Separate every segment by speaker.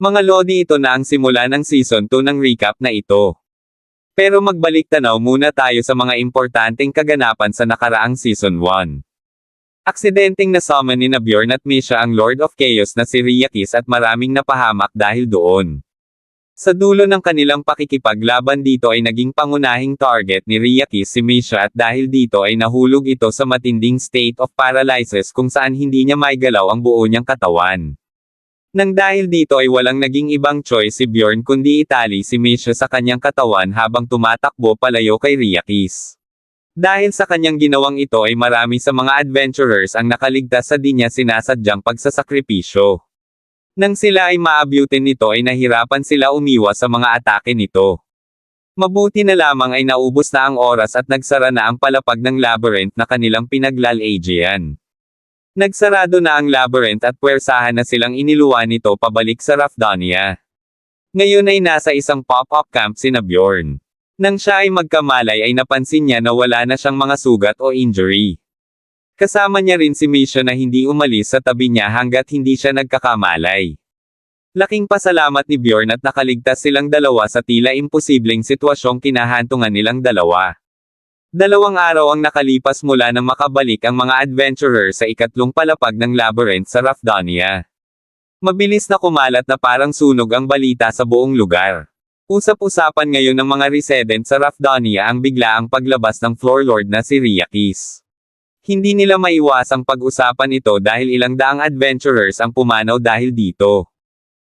Speaker 1: Mga Lodi ito na ang simula ng Season 2 ng recap na ito. Pero magbalik tanaw muna tayo sa mga importanteng kaganapan sa nakaraang Season 1. Aksidenteng nasummon ni na Bjorn at Misha ang Lord of Chaos na si Ryakis at maraming napahamak dahil doon. Sa dulo ng kanilang pakikipaglaban dito ay naging pangunahing target ni Ryakis si Misha at dahil dito ay nahulog ito sa matinding state of paralysis kung saan hindi niya maigalaw ang buo niyang katawan. Nang dahil dito ay walang naging ibang choice si Bjorn kundi itali si Misha sa kanyang katawan habang tumatakbo palayo kay Ryakis. Dahil sa kanyang ginawang ito ay marami sa mga adventurers ang nakaligtas sa di niya sinasadyang pagsasakripisyo. Nang sila ay maabutin nito ay nahirapan sila umiwas sa mga atake nito. Mabuti na lamang ay naubos na ang oras at nagsara na ang palapag ng labyrinth na kanilang pinaglalagian. Nagsarado na ang labyrinth at puwersahan na silang iniluwa nito pabalik sa Rafdania. Ngayon ay nasa isang pop-up camp si Bjorn. Nang siya ay magkamalay ay napansin niya na wala na siyang mga sugat o injury. Kasama niya rin si Misha na hindi umalis sa tabi niya hanggat hindi siya nagkakamalay. Laking pasalamat ni Bjorn at nakaligtas silang dalawa sa tila imposibleng sitwasyong kinahantungan nilang dalawa. Dalawang araw ang nakalipas mula nang makabalik ang mga adventurer sa ikatlong palapag ng labyrinth sa Rafdania. Mabilis na kumalat na parang sunog ang balita sa buong lugar. Usap-usapan ngayon ng mga resident sa Rafdania ang biglaang paglabas ng floor lord na si Ryakis. Hindi nila maiwasang pag-usapan ito dahil ilang daang adventurers ang pumanaw dahil dito.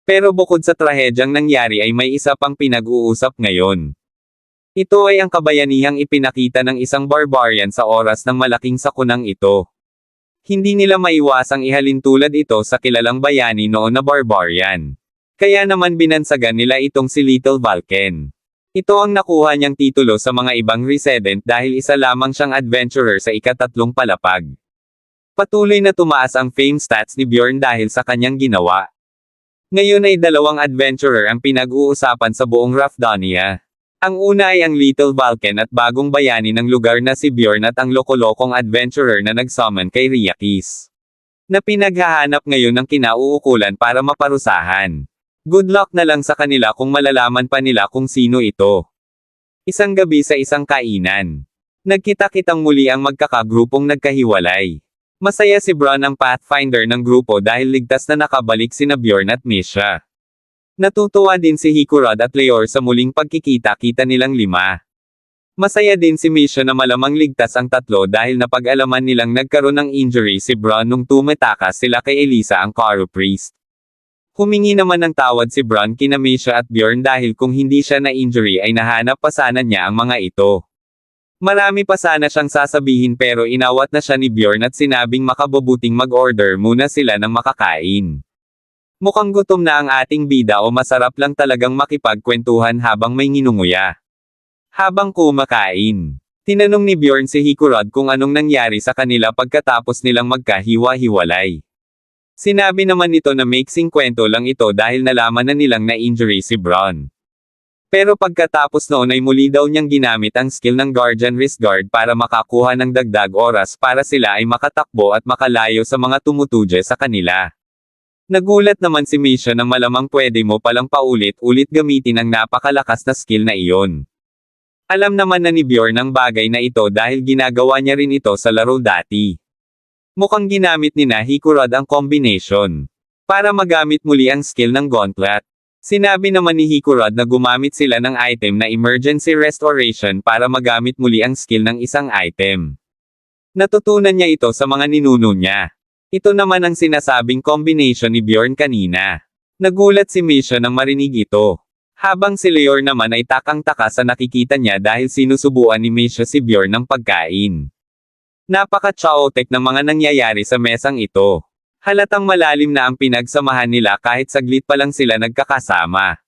Speaker 1: Pero bukod sa trahedyang nangyari ay may isa pang pinag-uusap ngayon. Ito ay ang kabayanihang ipinakita ng isang barbarian sa oras ng malaking sakunang ito. Hindi nila maiwasang ihalin tulad ito sa kilalang bayani noon na barbarian. Kaya naman binansagan nila itong si Little Vulcan. Ito ang nakuha niyang titulo sa mga ibang resident dahil isa lamang siyang adventurer sa ikatatlong palapag. Patuloy na tumaas ang fame stats ni Bjorn dahil sa kanyang ginawa. Ngayon ay dalawang adventurer ang pinag-uusapan sa buong Rafdania. Ang una ay ang Little Vulcan at bagong bayani ng lugar na si Bjorn at ang lokolokong adventurer na nag-summon kay Ryakis. Na pinaghahanap ngayon ng kinauukulan para maparusahan. Good luck na lang sa kanila kung malalaman pa nila kung sino ito. Isang gabi sa isang kainan. Nagkita-kitang muli ang magkakagrupong nagkahiwalay. Masaya si Bron ang pathfinder ng grupo dahil ligtas na nakabalik sina Bjorn at Misha. Natutuwa din si Hikurod at Leor sa muling pagkikita-kita nilang lima. Masaya din si Misha na malamang ligtas ang tatlo dahil napag-alaman nilang nagkaroon ng injury si Bron nung tumatakas sila kay Elisa ang Karo Priest. Humingi naman ng tawad si Bron kina Misha at Bjorn dahil kung hindi siya na-injury ay nahanap pa sana niya ang mga ito. Marami pa sana siyang sasabihin pero inawat na siya ni Bjorn at sinabing makabubuting mag-order muna sila ng makakain. Mukhang gutom na ang ating bida o masarap lang talagang makipagkwentuhan habang may nginunguya. Habang kumakain, tinanong ni Bjorn si Hikurod kung anong nangyari sa kanila pagkatapos nilang magkahiwa-hiwalay. Sinabi naman nito na mixing kwento lang ito dahil nalaman na nilang na-injury si Bron. Pero pagkatapos noon ay muli daw niyang ginamit ang skill ng Guardian Wrist Guard para makakuha ng dagdag oras para sila ay makatakbo at makalayo sa mga tumutudye sa kanila. Nagulat naman si Misha na malamang pwede mo palang paulit-ulit gamitin ang napakalakas na skill na iyon. Alam naman na ni Bjorn ang bagay na ito dahil ginagawa niya rin ito sa laro dati. Mukhang ginamit ni na Hikurod ang combination. Para magamit muli ang skill ng Gauntlet. Sinabi naman ni Hikurod na gumamit sila ng item na Emergency Restoration para magamit muli ang skill ng isang item. Natutunan niya ito sa mga ninuno niya. Ito naman ang sinasabing combination ni Bjorn kanina. Nagulat si Misha nang marinig ito. Habang si Leor naman ay takang-taka sa nakikita niya dahil sinusubuan ni Misha si Bjorn ng pagkain. Napaka-chaotic ng mga nangyayari sa mesang ito. Halatang malalim na ang pinagsamahan nila kahit saglit pa lang sila nagkakasama.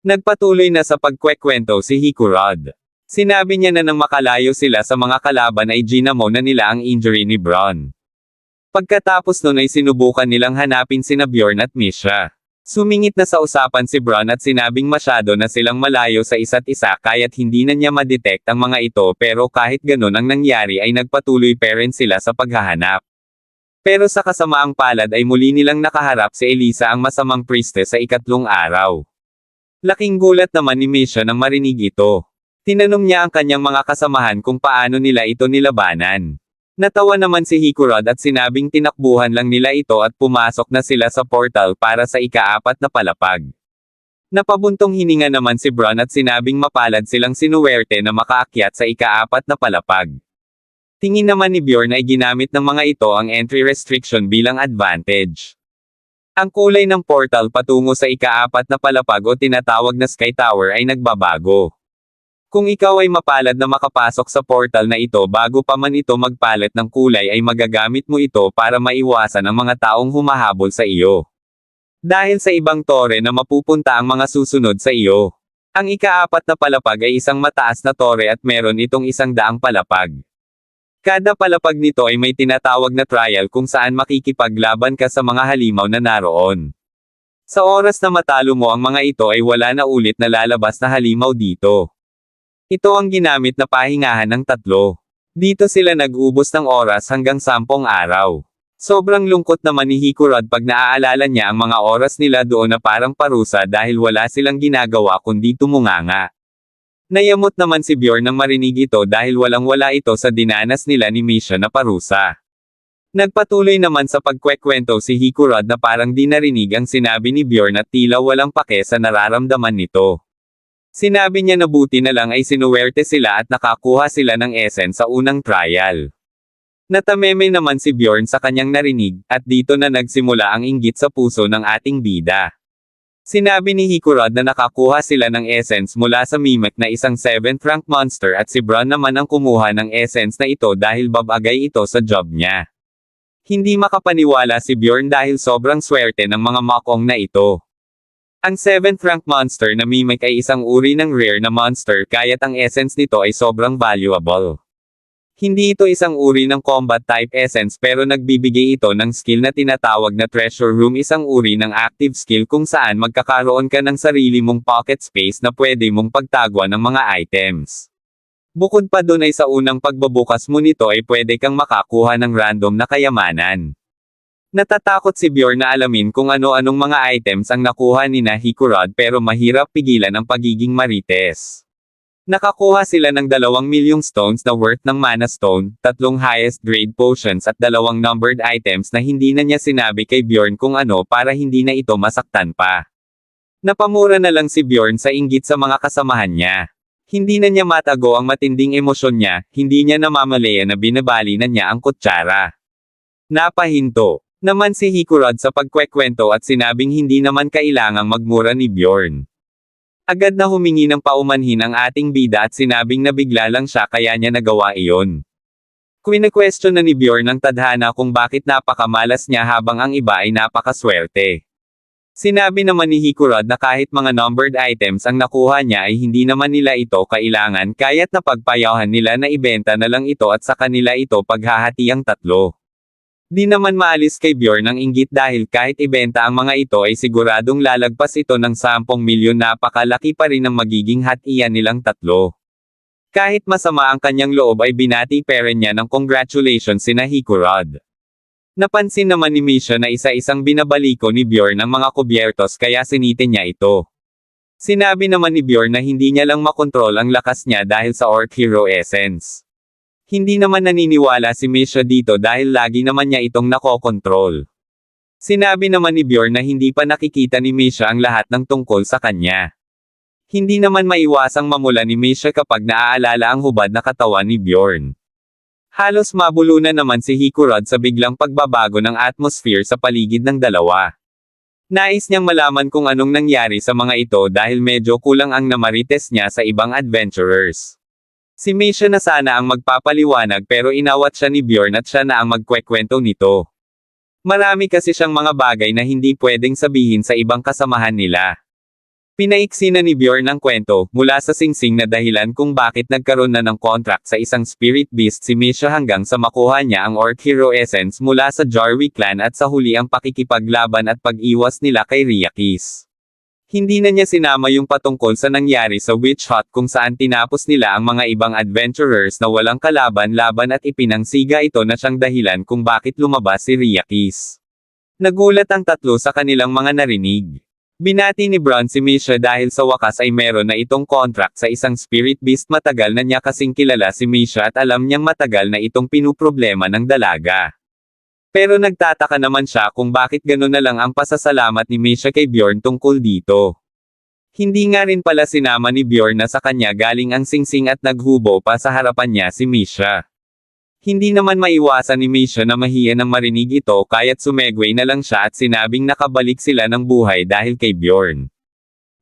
Speaker 1: Nagpatuloy na sa pagkwekwento si Hikurod. Sinabi niya na nang makalayo sila sa mga kalaban ay ginamo na nila ang injury ni Bron. Pagkatapos nun ay sinubukan nilang hanapin sina Bjorn at Misha. Sumingit na sa usapan si Bron at sinabing masyado na silang malayo sa isa't isa kaya't hindi na niya madetect ang mga ito pero kahit ganun ang nangyari ay nagpatuloy pa rin sila sa paghahanap. Pero sa kasamaang palad ay muli nilang nakaharap si Elisa ang masamang priestess sa ikatlong araw. Laking gulat naman ni Misha nang marinig ito. Tinanong niya ang kanyang mga kasamahan kung paano nila ito nilabanan. Natawa naman si Hikurod at sinabing tinakbuhan lang nila ito at pumasok na sila sa portal para sa ikaapat na palapag. Napabuntong hininga naman si Bron at sinabing mapalad silang sinuwerte na makaakyat sa ikaapat na palapag. Tingin naman ni Bjorn ay ginamit ng mga ito ang entry restriction bilang advantage. Ang kulay ng portal patungo sa ikaapat na palapag o tinatawag na Sky Tower ay nagbabago. Kung ikaw ay mapalad na makapasok sa portal na ito bago pa man ito magpalit ng kulay ay magagamit mo ito para maiwasan ang mga taong humahabol sa iyo. Dahil sa ibang tore na mapupunta ang mga susunod sa iyo. Ang ikaapat na palapag ay isang mataas na tore at meron itong isang daang palapag. Kada palapag nito ay may tinatawag na trial kung saan makikipaglaban ka sa mga halimaw na naroon. Sa oras na matalo mo ang mga ito ay wala na ulit na lalabas na halimaw dito. Ito ang ginamit na pahingahan ng tatlo. Dito sila nag-ubos ng oras hanggang sampung araw. Sobrang lungkot naman ni Hikurod pag naaalala niya ang mga oras nila doon na parang parusa dahil wala silang ginagawa kundi tumunganga. Nayamot naman si Bjorn nang marinig ito dahil walang-wala ito sa dinanas nila ni Misha na parusa. Nagpatuloy naman sa pagkwekwento si Hikurod na parang di narinig ang sinabi ni Bjorn at tila walang pake sa nararamdaman nito. Sinabi niya na buti na lang ay sinuwerte sila at nakakuha sila ng essence sa unang trial. Natameme naman si Bjorn sa kanyang narinig, at dito na nagsimula ang inggit sa puso ng ating bida. Sinabi ni Hikurod na nakakuha sila ng essence mula sa Mimic na isang 7th rank monster at si Bron naman ang kumuha ng essence na ito dahil babagay ito sa job niya. Hindi makapaniwala si Bjorn dahil sobrang swerte ng mga makong na ito. Ang 7th rank monster na Mimic ay isang uri ng rare na monster kaya't ang essence nito ay sobrang valuable. Hindi ito isang uri ng combat type essence pero nagbibigay ito ng skill na tinatawag na treasure room isang uri ng active skill kung saan magkakaroon ka ng sarili mong pocket space na pwede mong pagtagwa ng mga items. Bukod pa dun ay sa unang pagbabukas mo nito ay pwede kang makakuha ng random na kayamanan. Natatakot si Bjorn na alamin kung ano-anong mga items ang nakuha ni na Hikurod pero mahirap pigilan ang pagiging marites. Nakakuha sila ng dalawang milyong stones na worth ng mana stone, tatlong highest grade potions at dalawang numbered items na hindi na niya sinabi kay Bjorn kung ano para hindi na ito masaktan pa. Napamura na lang si Bjorn sa inggit sa mga kasamahan niya. Hindi na niya matago ang matinding emosyon niya, hindi niya namamalaya na binabali na niya ang kutsara. Napahinto. Naman si Hikurod sa pagkwekwento at sinabing hindi naman kailangang magmura ni Bjorn. Agad na humingi ng paumanhin ang ating bida at sinabing na bigla lang siya kaya niya nagawa iyon. Quine-question na ni Bjorn ang tadhana kung bakit napakamalas niya habang ang iba ay napakaswerte. Sinabi naman ni Hikurod na kahit mga numbered items ang nakuha niya ay hindi naman nila ito kailangan kaya't napagpayahan nila na ibenta na lang ito at sa kanila ito paghahati ang tatlo. Di naman maalis kay Bjorn ang inggit dahil kahit ibenta ang mga ito ay siguradong lalagpas ito ng 10 milyon napakalaki pa rin ang magiging hatian nilang tatlo. Kahit masama ang kanyang loob ay binati peren niya ng congratulations sina Hikurod. Napansin naman ni Misha na isa-isang binabaliko ni Bjorn ang mga kubyertos kaya sinitin niya ito. Sinabi naman ni Bjorn na hindi niya lang makontrol ang lakas niya dahil sa Orc Hero Essence. Hindi naman naniniwala si Misha dito dahil lagi naman niya itong nakokontrol. Sinabi naman ni Bjorn na hindi pa nakikita ni Misha ang lahat ng tungkol sa kanya. Hindi naman maiwasang mamula ni Misha kapag naaalala ang hubad na katawan ni Bjorn. Halos mabulunan naman si Hikurod sa biglang pagbabago ng atmosphere sa paligid ng dalawa. Nais niyang malaman kung anong nangyari sa mga ito dahil medyo kulang ang namarites niya sa ibang adventurers. Si Misha na sana ang magpapaliwanag pero inawat siya ni Bjorn at siya na ang magkwekwento nito. Marami kasi siyang mga bagay na hindi pwedeng sabihin sa ibang kasamahan nila. Pinaiksi na ni Bjorn ang kwento, mula sa singsing na dahilan kung bakit nagkaroon na ng contract sa isang spirit beast si Misha hanggang sa makuha niya ang Orc Hero Essence mula sa Jarwi clan at sa huli ang pakikipaglaban at pag-iwas nila kay Ryakis. Hindi na niya sinama yung patungkol sa nangyari sa Witch Hut kung saan tinapos nila ang mga ibang adventurers na walang kalaban-laban at ipinangsiga ito na siyang dahilan kung bakit lumabas si Ryakis. Nagulat ang tatlo sa kanilang mga narinig. Binati ni Bron si Misha dahil sa wakas ay meron na itong contract sa isang spirit beast matagal na niya kasing kilala si Misha at alam niyang matagal na itong pinuproblema ng dalaga. Pero nagtataka naman siya kung bakit gano'n na lang ang pasasalamat ni Misha kay Bjorn tungkol dito. Hindi nga rin pala sinama ni Bjorn na sa kanya galing ang singsing at naghubo pa sa harapan niya si Misha. Hindi naman maiwasan ni Misha na mahiya nang marinig ito kaya't sumegway na lang siya at sinabing nakabalik sila ng buhay dahil kay Bjorn.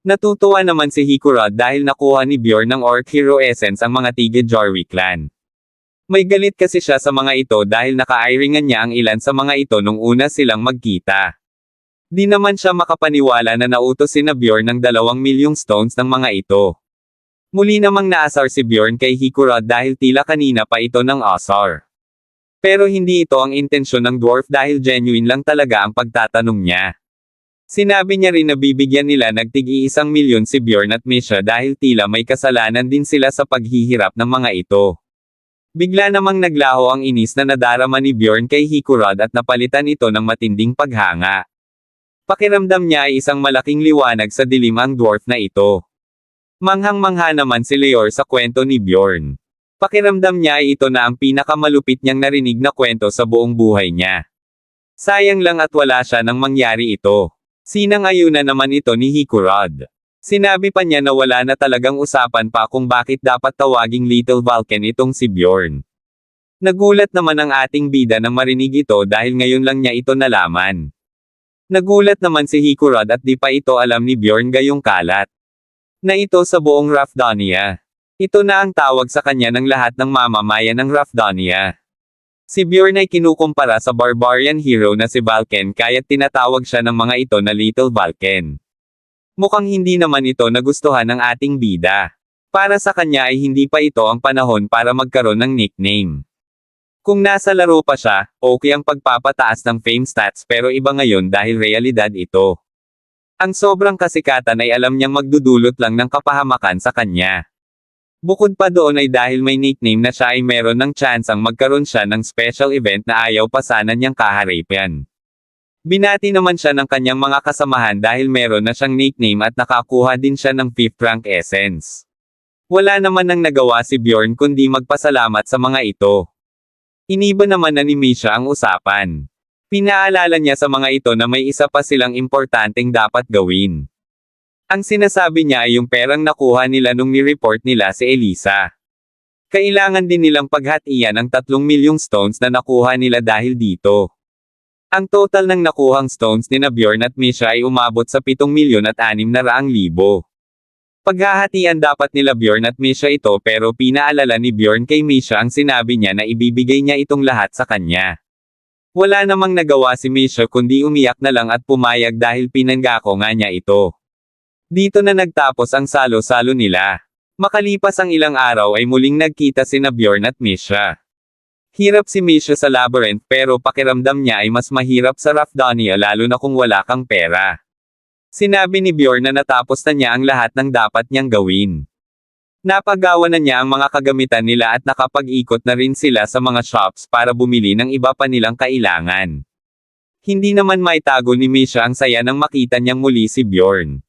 Speaker 1: Natutuwa naman si Hikurod dahil nakuha ni Bjorn ng Orc Hero Essence ang mga tige Jorwi clan. May galit kasi siya sa mga ito dahil naka-iringan niya ang ilan sa mga ito nung una silang magkita. Di naman siya makapaniwala na nautos si na ng dalawang milyong stones ng mga ito. Muli namang naasar si Bjorn kay Hikurod dahil tila kanina pa ito ng asar. Pero hindi ito ang intensyon ng dwarf dahil genuine lang talaga ang pagtatanong niya. Sinabi niya rin na bibigyan nila nagtigi isang milyon si Bjorn at Misha dahil tila may kasalanan din sila sa paghihirap ng mga ito. Bigla namang naglaho ang inis na nadarama ni Bjorn kay Hikurod at napalitan ito ng matinding paghanga. Pakiramdam niya ay isang malaking liwanag sa dilim ang dwarf na ito. Manghang-mangha naman si Leor sa kwento ni Bjorn. Pakiramdam niya ay ito na ang pinakamalupit niyang narinig na kwento sa buong buhay niya. Sayang lang at wala siya nang mangyari ito. Sinang-ayunan naman ito ni Hikurod. Sinabi pa niya na wala na talagang usapan pa kung bakit dapat tawaging Little Vulcan itong si Bjorn. Nagulat naman ang ating bida nang marinig ito dahil ngayon lang niya ito nalaman. Nagulat naman si Hikurod at di pa ito alam ni Bjorn gayong kalat. Na ito sa buong Rafdonia. Ito na ang tawag sa kanya ng lahat ng mamamayan ng Rafdonia. Si Bjorn ay kinukumpara sa barbarian hero na si Vulcan kaya't tinatawag siya ng mga ito na Little Vulcan. Mukhang hindi naman ito nagustuhan ng ating bida. Para sa kanya ay hindi pa ito ang panahon para magkaroon ng nickname. Kung nasa laro pa siya, okay ang pagpapataas ng fame stats pero iba ngayon dahil realidad ito. Ang sobrang kasikatan ay alam niyang magdudulot lang ng kapahamakan sa kanya. Bukod pa doon ay dahil may nickname na siya ay meron ng chance ang magkaroon siya ng special event na ayaw pa sana niyang kaharapin. Binati naman siya ng kanyang mga kasamahan dahil meron na siyang nickname at nakakuha din siya ng 5th rank essence. Wala naman nang nagawa si Bjorn kundi magpasalamat sa mga ito. Iniba naman na ni Misha ang usapan. Pinaalala niya sa mga ito na may isa pa silang importanteng dapat gawin. Ang sinasabi niya ay yung perang nakuha nila nung ni-report nila si Elisa. Kailangan din nilang paghatian ang 3 milyong stones na nakuha nila dahil dito. Ang total ng nakuhang stones ni na Bjorn at Misha ay umabot sa 7 milyon at 6 na raang libo. Paghahatian dapat nila Bjorn at Misha ito pero pinaalala ni Bjorn kay Misha ang sinabi niya na ibibigay niya itong lahat sa kanya. Wala namang nagawa si Misha kundi umiyak na lang at pumayag dahil pinanggako nga niya ito. Dito na nagtapos ang salo-salo nila. Makalipas ang ilang araw ay muling nagkita sina Bjorn at Misha. Hirap si Misha sa labyrinth pero pakiramdam niya ay mas mahirap sa Rafdonia lalo na kung wala kang pera. Sinabi ni Bjorn na natapos na niya ang lahat ng dapat niyang gawin. Napagawa na niya ang mga kagamitan nila at nakapag-ikot na rin sila sa mga shops para bumili ng iba pa nilang kailangan. Hindi naman maitago ni Misha ang saya nang makita niyang muli si Bjorn.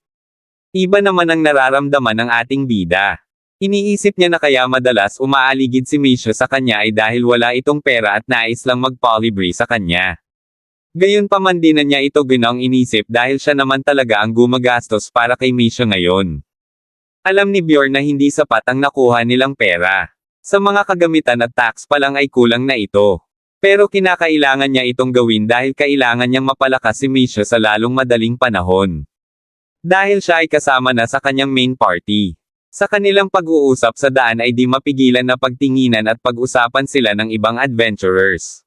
Speaker 1: Iba naman ang nararamdaman ng ating bida. Iniisip niya na kaya madalas umaaligid si Misha sa kanya ay dahil wala itong pera at nais lang mag-polybree sa kanya. Gayon pa man din na niya ito ginang inisip dahil siya naman talaga ang gumagastos para kay Misha ngayon. Alam ni Bjorn na hindi sapat ang nakuha nilang pera. Sa mga kagamitan at tax pa lang ay kulang na ito. Pero kinakailangan niya itong gawin dahil kailangan niyang mapalakas si Misha sa lalong madaling panahon. Dahil siya ay kasama na sa kanyang main party. Sa kanilang pag-uusap sa daan ay di mapigilan na pagtinginan at pag-usapan sila ng ibang adventurers.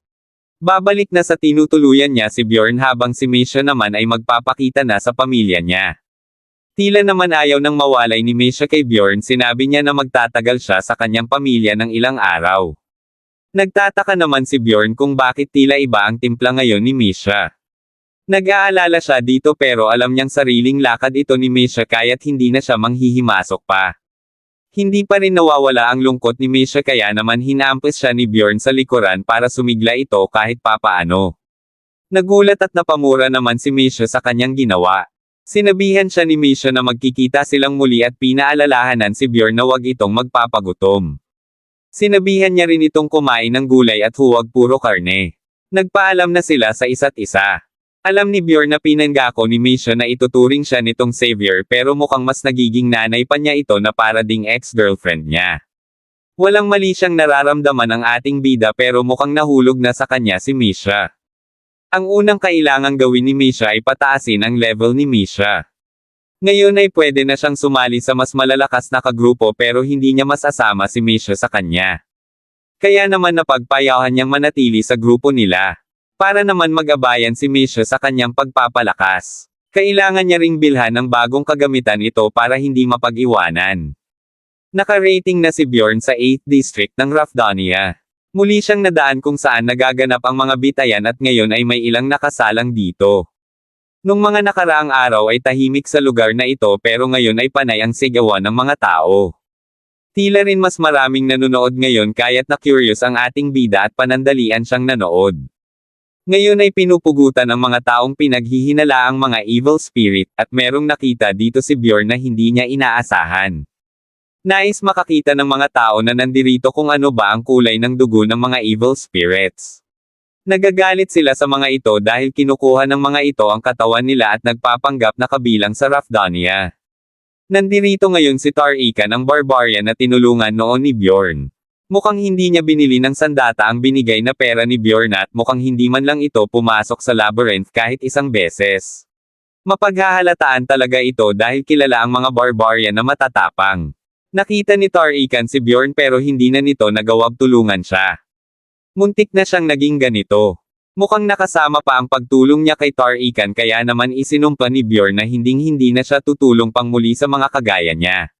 Speaker 1: Babalik na sa tinutuluyan niya si Bjorn habang si Misha naman ay magpapakita na sa pamilya niya. Tila naman ayaw nang mawalay ni Misha kay Bjorn sinabi niya na magtatagal siya sa kanyang pamilya ng ilang araw. Nagtataka naman si Bjorn kung bakit tila iba ang timpla ngayon ni Misha. Nag-aalala siya dito pero alam niyang sariling lakad ito ni Misha kaya't hindi na siya manghihimasok pa. Hindi pa rin nawawala ang lungkot ni Misha kaya naman hinampis siya ni Bjorn sa likuran para sumigla ito kahit papaano. Nagulat at napamura naman si Misha sa kanyang ginawa. Sinabihan siya ni Misha na magkikita silang muli at pinaalalahanan si Bjorn na wag itong magpapagutom. Sinabihan niya rin itong kumain ng gulay at huwag puro karne. Nagpaalam na sila sa isa't isa. Alam ni Bjorn na pinanggako ni Misha na ituturing siya nitong savior pero mukhang mas nagiging nanay pa niya ito na para ding ex-girlfriend niya. Walang mali siyang nararamdaman ng ating bida pero mukhang nahulog na sa kanya si Misha. Ang unang kailangang gawin ni Misha ay pataasin ang level ni Misha. Ngayon ay pwede na siyang sumali sa mas malalakas na kagrupo pero hindi niya masasama si Misha sa kanya. Kaya naman napagpayahan niyang manatili sa grupo nila. Para naman magabayan si Misha sa kanyang pagpapalakas. Kailangan niya ring bilhan ng bagong kagamitan ito para hindi mapag-iwanan. Naka-rating na si Bjorn sa 8th District ng Rafdania. Muli siyang nadaan kung saan nagaganap ang mga bitayan at ngayon ay may ilang nakasalang dito. Nung mga nakaraang araw ay tahimik sa lugar na ito pero ngayon ay panay ang sigawan ng mga tao. Tila rin mas maraming nanonood ngayon kaya't na-curious ang ating bida at panandalian siyang nanood. Ngayon ay pinupugutan ng mga taong pinaghihinala ang mga evil spirit at merong nakita dito si Bjorn na hindi niya inaasahan. Nais makakita ng mga tao na nandirito kung ano ba ang kulay ng dugo ng mga evil spirits. Nagagalit sila sa mga ito dahil kinukuha ng mga ito ang katawan nila at nagpapanggap na kabilang sa Rafdania. Nandirito ngayon si Tar-Ika ng barbarian na tinulungan noon ni Bjorn. Mukhang hindi niya binili ng sandata ang binigay na pera ni Bjorn at mukhang hindi man lang ito pumasok sa labyrinth kahit isang beses. Mapaghahalataan talaga ito dahil kilala ang mga barbarian na matatapang. Nakita ni Tar-Ikan si Bjorn pero hindi na nito nagawag tulungan siya. Muntik na siyang naging ganito. Mukhang nakasama pa ang pagtulong niya kay Tar-Ikan kaya naman isinumpa ni Bjorn na hinding-hindi na siya tutulong pang muli sa mga kagaya niya.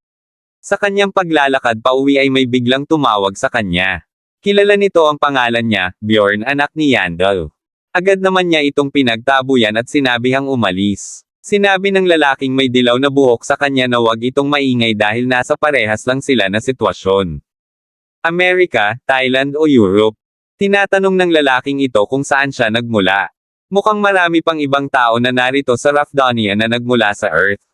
Speaker 1: Sa kanyang paglalakad pauwi ay may biglang tumawag sa kanya. Kilala nito ang pangalan niya, Bjorn anak ni Yandel. Agad naman niya itong pinagtabuyan at sinabihang umalis. Sinabi ng lalaking may dilaw na buhok sa kanya na wag itong maingay dahil nasa parehas lang sila na sitwasyon. Amerika, Thailand o Europe? Tinatanong ng lalaking ito kung saan siya nagmula. Mukhang marami pang ibang tao na narito sa Rafdania na nagmula sa Earth.